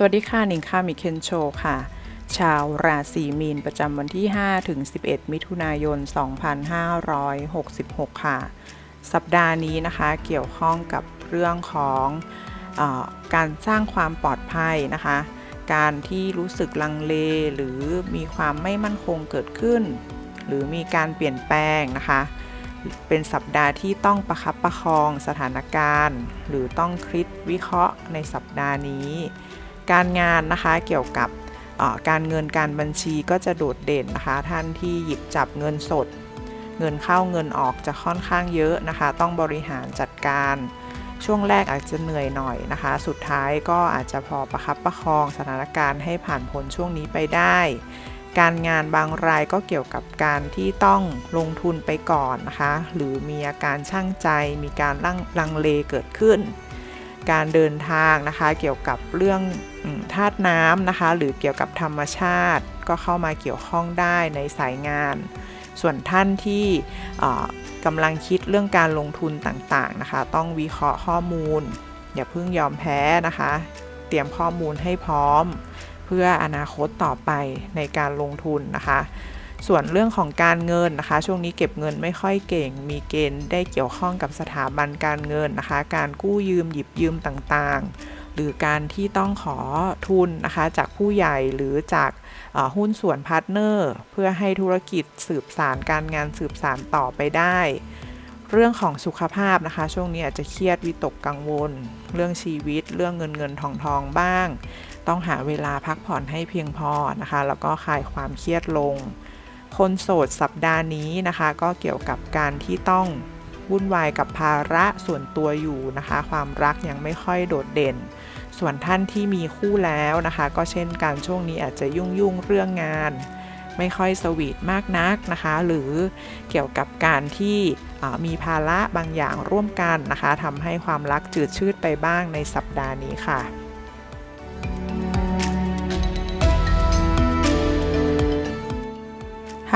สวัสดีค่ะหนิงค่ะมิเคนโชค่ะ ชาวราศีมีนประจำวันที่ 5 ถึง 11 มิถุนายน 2566 ค่ะ สัปดาห์นี้นะคะเกี่ยวข้องกับเรื่องของออการสร้างความปลอดภัยนะคะ การที่รู้สึกลังเลหรือมีความไม่มั่นคงเกิดขึ้น หรือมีการเปลี่ยนแปลงนะคะ เป็นสัปดาห์ที่ต้องประคับประคองสถานการณ์ หรือต้องคิดวิเคราะห์ในสัปดาห์นี้ การงานนะคะเกี่ยวกับการเงินการบัญชีก็จะโดดเด่นนะคะ ท่านที่หยิบจับเงินสด เงินเข้าเงินออกจะค่อนข้างเยอะนะคะ ต้องบริหารจัดการช่วงแรกอาจจะเหนื่อยหน่อยนะคะ สุดท้ายก็อาจจะพอประคับประคองสถานการณ์ให้ผ่านพ้นช่วงนี้ไปได้ การงานบางรายก็เกี่ยวกับการที่ต้องลงทุนไปก่อนนะคะ หรือมีอาการช่างใจ มีการลังลังเลเกิดขึ้น การเดินทางนะคะ เกี่ยวกับเรื่องธาตุน้ำนะคะ หรือเกี่ยวกับธรรมชาติ ก็เข้ามาเกี่ยวข้องได้ในสายงาน ส่วนท่านที่กำลังคิดเรื่องการลงทุนต่างๆนะคะ ต้องวิเคราะห์ข้อมูล อย่าเพิ่งยอมแพ้นะคะ เตรียมข้อมูลให้พร้อม เพื่ออนาคตต่อไปในการลงทุนนะคะ ส่วนเรื่องของการเงินนะคะ ช่วงนี้เก็บเงินไม่ค่อยเก่ง มีเกณฑ์ได้เกี่ยวข้องกับสถาบันการเงินนะคะ การกู้ยืมหยิบยืมต่างๆ หรือการที่ต้องขอทุนนะคะ จากผู้ใหญ่หรือจากหุ้นส่วนพาร์ทเนอร์ เพื่อให้ธุรกิจสืบสารการงานสืบสารต่อไปได้ เรื่องของสุขภาพนะคะ ช่วงนี้อาจจะเครียดวิตกกังวล เรื่องชีวิต เรื่องเงินเงินทองทองบ้าง ต้องหาเวลาพักผ่อนให้เพียงพอนะคะ แล้วก็คลายความเครียดลง คนโสดสัปดาห์นี้นะคะ ก็เกี่ยวกับการที่ต้องวุ่นวายกับภาระส่วนตัวอยู่นะคะ ความรักยังไม่ค่อยโดดเด่น ส่วนท่านที่มีคู่แล้วนะคะ ก็เช่นกันช่วงนี้อาจจะยุ่งยุ่งเรื่องงาน ไม่ค่อยสวีทมากนักนะคะ หรือเกี่ยวกับการที่มีภาระบางอย่างร่วมกันนะคะทำให้ความรักจืดชืดไปบ้างในสัปดาห์นี้ค่ะ